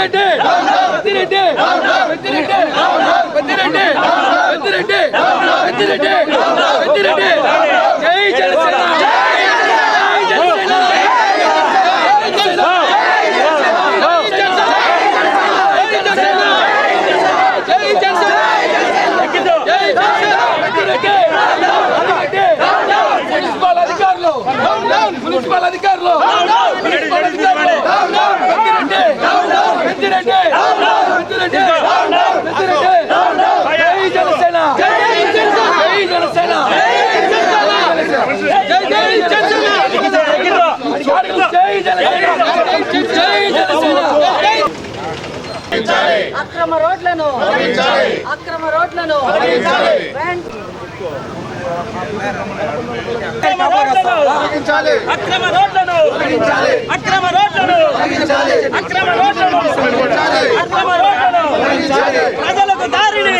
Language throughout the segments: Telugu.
పెద్దిరెడ్డి! పెద్దిరెడ్డి! పెద్దిరెడ్డి! పెద్దిరెడ్డి! పెద్దిరెడ్డి! పెద్దిరెడ్డి! పెద్దిరెడ్డి! జై జనసేన! మున్సిపల్ అధికారులు! మున్సిపల్ అధికారులు! అక్రమ రోడ్లను అక్రమ రోడ్లను అక్రమ రోడ్లను అక్రమ రోడ్లను అక్రమ రోడ్లను అక్రమ రోడ్లను ప్రజలకు దారిని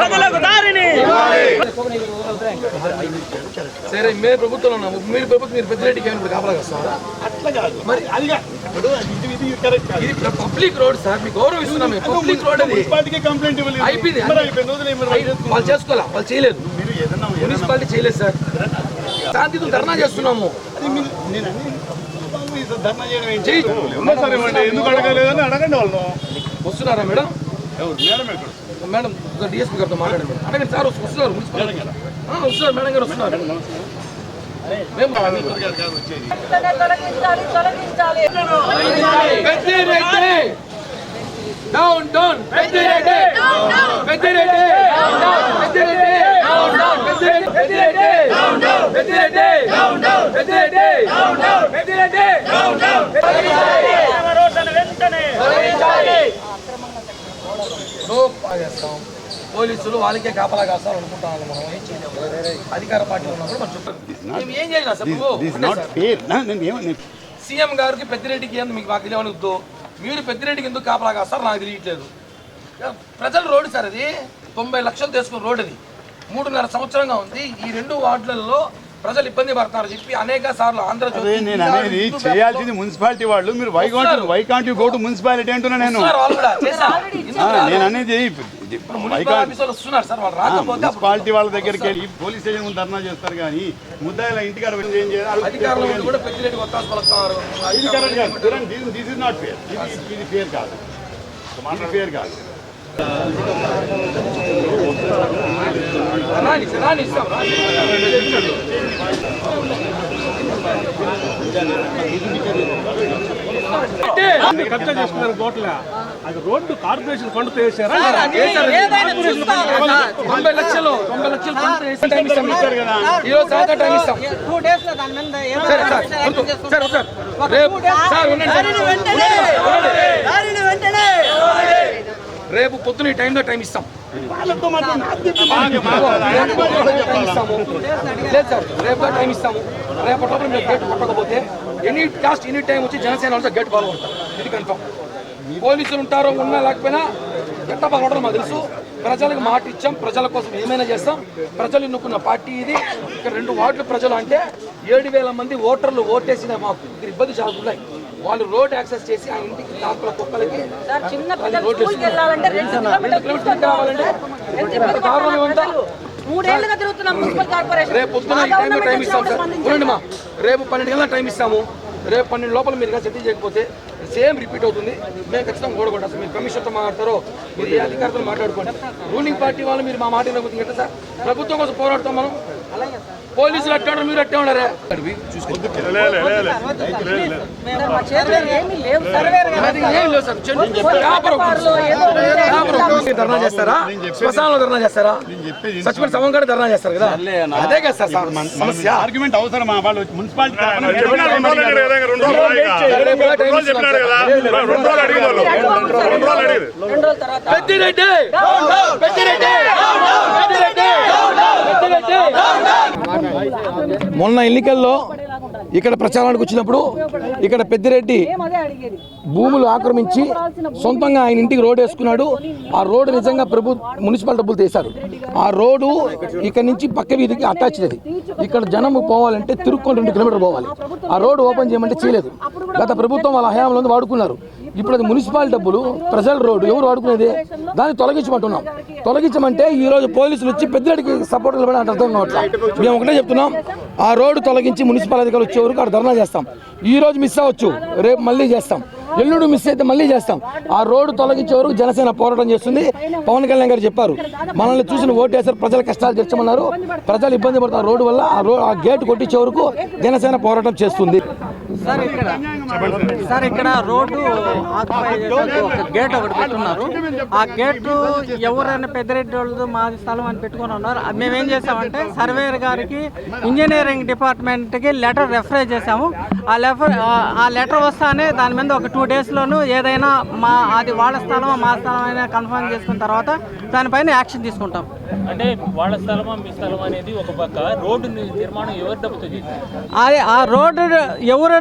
ప్రజలకు దారిని సరే మేము ప్రభుత్వంలో ఉన్నాము. మీరు ప్రభుత్వం మీరు ఫెసిలిటీ కానీ కాపలా వస్తారా అట్లా కాదు. మరి అదిగా పబ్లిక్ రోడ్ సార్ మీకు గౌరవిస్తున్నాము పబ్లిక్ రోడ్ అది. కంప్లైంట్ అయిపోయింది. వాళ్ళు చేసుకోవాలా? వాళ్ళు చేయలేదు. మున్సిపాలిటీ చేయలేదు సార్. శాంతితో ధర్నా చేస్తున్నాము. ధర్నా చేయడం ఎందుకు అడగలేదని అడగండి వాళ్ళు వస్తున్నారా మేడం? మేడం డిఎస్పీ గారితో మాట్లాడండి మేడం అడగండి సార్ వస్తున్నారు వస్తున్నారు మేడం గారు వస్తున్నారు డౌన్ డౌన్ పెద్దిరెడ్డి పెద్దిరెడ్డి పెద్దిరెడ్డి పెద్దిరెడ్డి పెద్దిరెడ్డి పెద్దిరెడ్డి పెద్దిరెడ్డి పెద్దిరెడ్డి అక్రమ రోడ్లను వెంటనే ఆగేస్తాం పోలీసులు వాళ్ళకే కాపలా కాస్తారు అనుకుంటాం మనం. ఏం చేయలేము అధికార పార్టీలో ఉన్నప్పుడు మనం మేము ఏం చేయాలి సార్ నువ్వు దిస్ నాట్ ఫేర్ నేను ఏమని సీఎం గారికి పెద్దిరెడ్డికి ఏంది మీకు మాకు తెలియనుద్దు మీరు పెద్దిరెడ్డికి ఎందుకు కాపలా కాస్తారు నాకు తెలియట్లేదు. ప్రజల రోడ్డు సార్ అది. తొంభై లక్షలు తీసుకున్న రోడ్డు అది. మూడున్నర సంవత్సరంగా ఉంది. ఈ రెండు వార్డులలో ప్రజలు ఇబ్బంది పడతారు చెప్పి అనేక సార్లు ఆంధ్రజ్యోతి నేను అనేది చేయాల్సింది మున్సిపాలిటీ వాళ్ళు. మీరు why can't why can't you go to municipality అంటున్నా నేను? నేను అనేది మున్సిపాలిటీ వాళ్ళ దగ్గరికి వెళ్ళి పోలీస్ స్టేషన్ ముందు ధర్నా చేస్తారు కానీ ముద్దాయిల ఇంటికాడ వెళ్ళి ఏం చేయాలి? అధికారుల కూడా పెద్దిరెడ్డి. ఇది ఇది ఫేర్ కాదు. ఇది ఫేర్ కాదు. రాని రాని ఇస్తాం కబ్జా చేసుకున్నారు కోట్ల అది రోడ్డు కార్పొరేషన్ ఫండ్ వేసారా? తొంభై లక్షలు తొంభై లక్షలు ఈరోజు టైం ఇస్తాం. సార్ రేపు పొద్దున ఈ టైంలో టైం ఇస్తాం. లేదు సార్ రేపు టైం ఇస్తాము. రేపటి లోపల మీరు గేట్ కొట్టకపోతే ఎనీ కాస్ట్ ఎనీ టైం వచ్చి జనసేన వాళ్ళతో గేట్ పాల్గొంటారు ఇది కన్ఫర్మ్ పోలీసులు ఉంటారో ఉన్నా లేకపోయినా ఎట్ట పాల్గొంటారో మాకు తెలుసు. ప్రజలకు మాట ఇచ్చాం. ప్రజల కోసం ఏమైనా చేస్తాం. ప్రజలు ఎన్నుకున్న పార్టీ ఇది. ఇక్కడ రెండు వార్డుల ప్రజలు అంటే ఏడు వేల మంది ఓటర్లు ఓటేసిన మాకు. ఇక్కడ ఇబ్బంది చాలా ఉన్నాయి. వాళ్ళు రోడ్ యాక్సెస్ చేసి ఆ ఇంటికి కాకుల కుక్కలకి సార్ చిన్న పిల్లలు స్కూల్కి వెళ్ళాలంటే రెండు కిలోమీటర్లు కావాలంటే? మూడేళ్ళుగా తిరుగుతున్నాం మున్సిపల్ కార్పొరేషన్. రేపు పొద్దున ఈ టైంలో టైం ఇస్తాం సార్. చూడండి మా. రేపు పన్నెండు గంటల టైం ఇస్తాము. రేపు పన్నెండు లోపల మీరు సెటిల్ చేయకపోతే సేమ్ రిపీట్ అవుతుంది. మేము ఖచ్చితంగా ఓడగొట్టాం మీరు కమిషన్తో మాట్లాడతారో మీరు ఏ అధికారులతో మాట్లాడుకోండి. రూలింగ్ పార్టీ వాళ్ళు మీరు మా మాట ఎట్లా సార్? ప్రభుత్వం కోసం పోరాడతాం మనం. పోలీసులు అట్టాడు మీరు అట్టే ఉండరా ధర్నా చేస్తారా? ధర్నా చేస్తారా సచిపల్లి సవం ధర్నా చేస్తారు కదా? అదే కదా సార్ సమస్య. ఆర్గ్యుమెంట్ అవసరం వాళ్ళు మున్సిపాలిటీ పెద్దిరెడ్డి! పెద్దిరెడ్డి! పెద్దిరెడ్డి! పెద్దిరెడ్డి! మొన్న ఎన్నికల్లో ఇక్కడ ప్రచారానికి వచ్చినప్పుడు ఇక్కడ పెద్దిరెడ్డి భూములు ఆక్రమించి సొంతంగా ఆయన ఇంటికి రోడ్ వేసుకున్నాడు. ఆ రోడ్డు నిజంగా ప్రభు మున్సిపల్ డబ్బులు తీశారు. ఆ రోడ్డు ఇక్కడ నుంచి పక్క వీధికి అటాచ్ అది ఇక్కడ జనం పోవాలంటే తిరుక్కొని రెండు కిలోమీటర్లు పోవాలి. ఆ రోడ్డు ఓపెన్ చేయమంటే చేయలేదు. గత ప్రభుత్వం వాళ్ళ హయాంలో వాడుకున్నారు. ఇప్పుడు అది మున్సిపల్ డబ్బులు ప్రజల రోడ్డు ఎవరు వాడుకునేది? దాన్ని తొలగించమంటున్నాం. తొలగించమంటే ఈ రోజు పోలీసులు వచ్చి పెద్దలకి సపోర్ట్ నిలబడి అంటే అర్థం కావట్లేదు మేము ఒకటే చెప్తున్నాం ఆ రోడ్డు తొలగించి మున్సిపల్ అధికారులు వచ్చే వరకు అక్కడ ధర్నా చేస్తాం. ఈ రోజు మిస్ అవ్వచ్చు రేపు మళ్ళీ చేస్తాం. ఎల్లుడు మిస్ అయితే మళ్ళీ చేస్తాం. ఆ రోడ్డు తొలగించే వరకు జనసేన పోరాటం చేస్తుంది. పవన్ కళ్యాణ్ గారు చెప్పారు మనల్ని చూసిన ఓటేసారు ప్రజల కష్టాలు తెచ్చమన్నారు ప్రజలు ఇబ్బంది పడుతున్నారు రోడ్డు వల్ల ఆ రో ఆ గేట్ కొట్టించే వరకు జనసేన పోరాటం చేస్తుంది. సార్ ఇక్కడ రోడ్డు ఆక్యుపై చేసేందుకు ఒక గేట్ ఒకటి పెట్టున్నారు. ఆ గేట్ ఎవరైనా పెద్దరెడ్డి వాళ్ళు మా స్థలం అని పెట్టుకొని ఉన్నారు. అది మేమేం చేసామంటే సర్వేయర్ గారికి ఇంజనీరింగ్ డిపార్ట్మెంట్కి లెటర్ రెఫర్ చేసాము. ఆ లెఫర్ ఆ లెటర్ వస్తానే దాని మీద ఒక టూ డేస్లోను ఏదైనా మా అది వాళ్ళ స్థలం మా స్థలం అయినా కన్ఫర్మ్ చేసుకున్న తర్వాత దానిపైన యాక్షన్ తీసుకుంటాం. అంటే వాళ్ళ స్థలమా మీ స్థలం అనేది ఒక పక్క రోడ్డు నిర్మాణం ఎవరి డబ్బుతో అదే ఆ రోడ్డు ఎవరు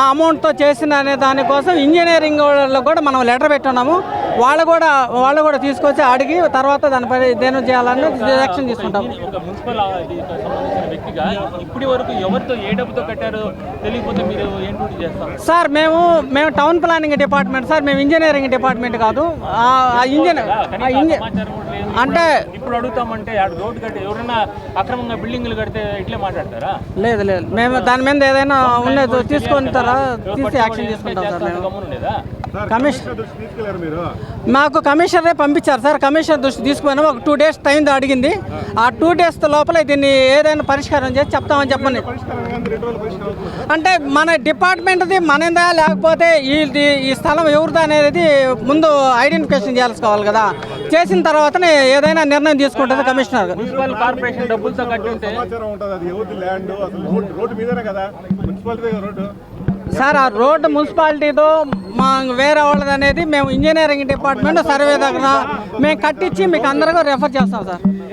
ఆ అమౌంట్తో చేసిన అనే దానికోసం ఇంజనీరింగ్ వాళ్ళలో కూడా మనం లెటర్ పెట్టున్నాము. వాళ్ళు కూడా వాళ్ళు కూడా తీసుకొచ్చి అడిగి తర్వాత దానిపై దేని చేయాలని యాక్షన్ తీసుకుంటాం సార్ మేము మేము టౌన్ ప్లానింగ్ డిపార్ట్మెంట్ సార్ మేము ఇంజనీరింగ్ డిపార్ట్మెంట్ కాదు. ఆ ఆ ఇంజనీర్ అంటే ఇప్పుడు అడుగుతామంటే రోడ్డు కట్టి ఎవరైనా అక్రమంగా బిల్డింగ్లు కడితే ఇట్లే మాట్లాడతారా? లేదు లేదు. మేము దాని మీద ఏదైనా ఉన్నది తీసుకొని తర్వాత తీసి యాక్షన్ తీసుకుంటాం సార్ మేము. కమిషన్ మాకు కమిషనరే పంపించారు సార్. కమిషనర్ దృష్టి తీసుకుపోయినా ఒక టూ డేస్ టైం అడిగింది ఆ టూ డేస్ లోపల దీన్ని ఏదైనా పరిష్కారం చేసి చెప్తామని చెప్పండి. అంటే మన డిపార్ట్మెంట్ది మనదా లేకపోతే ఈ ఈ- ఈ స్థలం ఎవరిదా అనేది ముందు ఐడెంటిఫికేషన్ చేసుకోవాలి కదా. చేసిన తర్వాతనే ఏదైనా నిర్ణయం తీసుకుంటుంది కమిషనర్. గారు. మున్సిపల్ కార్పొరేషన్ డబ్బులతో కట్టి ఉంటే సమాచారం ఉంటుంది. అది ఎవరిది ల్యాండ్? అసలు రోడ్డు రోడ్డు మీదనే కదా? Municipality road? సార్ ఆ రోడ్డు మున్సిపాలిటీతో మా వేరే వాళ్ళది అనేది మేము ఇంజనీరింగ్ డిపార్ట్మెంట్ సర్వే దగ్గర మేము కట్టించి మీకు అందరికీ రెఫర్ చేస్తాం సార్.